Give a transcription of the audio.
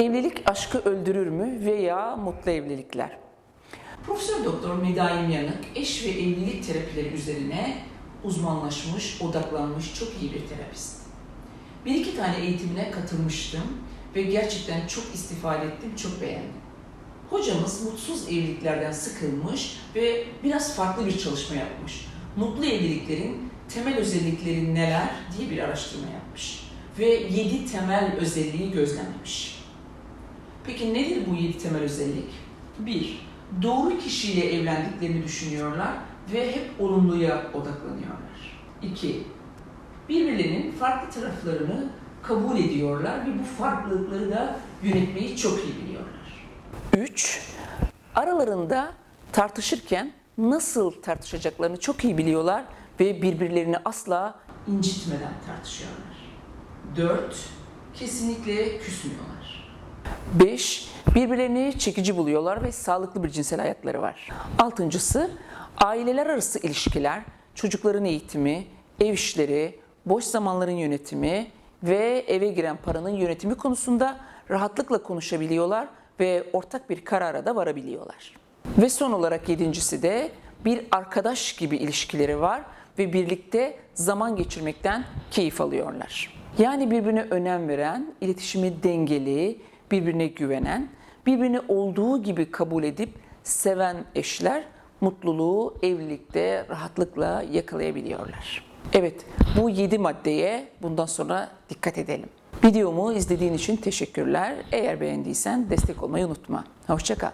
Evlilik aşkı öldürür mü veya mutlu evlilikler? Profesör Doktor Medaim Yanık eş ve evlilik terapileri üzerine uzmanlaşmış, odaklanmış çok iyi bir terapist. Bir iki tane eğitimine katılmıştım ve gerçekten çok istifade ettim, çok beğendim. Hocamız mutsuz evliliklerden sıkılmış ve biraz farklı bir çalışma yapmış. Mutlu evliliklerin temel özellikleri neler diye bir araştırma yapmış. Ve 7 temel özelliği gözlemlemiş. Peki nedir bu 7 temel özellik? 1. Doğru kişiyle evlendiklerini düşünüyorlar ve hep olumluya odaklanıyorlar. 2. Birbirlerinin farklı taraflarını kabul ediyorlar ve bu farklılıkları da yönetmeyi çok iyi biliyorlar. 3. Aralarında tartışırken nasıl tartışacaklarını çok iyi biliyorlar ve birbirlerini asla incitmeden tartışıyorlar. 4. Kesinlikle küsmüyorlar. 5. Birbirlerini çekici buluyorlar ve sağlıklı bir cinsel hayatları var. Altıncısı aileler arası ilişkiler, çocukların eğitimi, ev işleri, boş zamanların yönetimi ve eve giren paranın yönetimi konusunda rahatlıkla konuşabiliyorlar ve ortak bir karara da varabiliyorlar. Ve son olarak yedincisi de bir arkadaş gibi ilişkileri var ve birlikte zaman geçirmekten keyif alıyorlar. Yani birbirine önem veren, iletişimi dengeli, birbirine güvenen, birbirini olduğu gibi kabul edip seven eşler mutluluğu evlilikte rahatlıkla yakalayabiliyorlar. Evet, bu 7 maddeye bundan sonra dikkat edelim. Videomu izlediğin için teşekkürler. Eğer beğendiysen destek olmayı unutma. Hoşçakal.